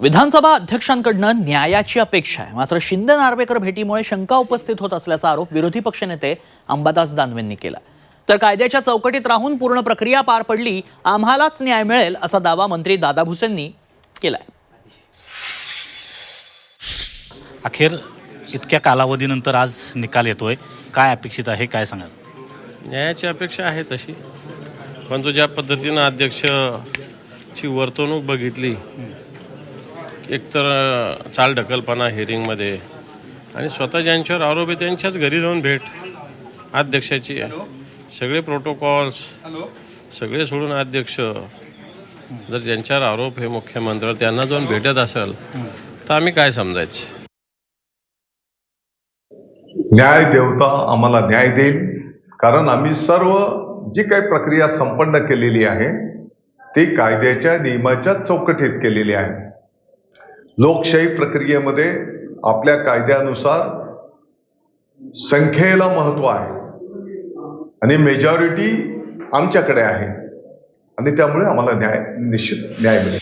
विधानसभा अध्यक्षांकडनं न्यायाची अपेक्षा आहे. मात्र शिंदे नार्वेकर भेटीमुळे शंका उपस्थित होत असल्याचा आरोप विरोधी पक्षनेते अंबादास दानवेंनी केला. तर कायद्याच्या चौकटीत राहून पूर्ण प्रक्रिया पार पडली आम्हालाच न्याय मिळेल असा दावा मंत्री दादा भुसेंनी केलाय. अखेर इतक्या कालावधीनंतर आज निकाल येतोय. काय अपेक्षित आहे काय सांगाल? न्यायाची अपेक्षा आहे तशी. परंतु ज्या पद्धतीनं अध्यक्षची वर्तणूक बघितली एकतर अ, चालढकलपणा हिअरिंगमध्ये आणि स्वतः ज्यांच्यावर आरोप आहे त्यांच्याच घरी जाऊन भेट. अध्यक्षाची. सगळे प्रोटोकॉल्स सगळे सोडून अध्यक्ष. जर ज्यांच्यावर आरोप हे मुख्यमंत्री त्यांना जाऊन भेटत असेल तर आम्ही काय समजायचं? न्याय देवता आम्हाला न्याय देईल. कारण आम्ही सर्व जी काही प्रक्रिया संपन्न केलेली आहे ती कायद्याच्या नियमाच्या चौकटीत केलेली आहे. लोकशाही प्रक्रियेमध्ये आपल्या कायद्यानुसार संख्येला महत्त्व आहे. आणि मेजॉरिटी आमच्याकडे आहे. आणि त्यामुळे आम्हाला न्याय निश्चित न्याय मिळेल.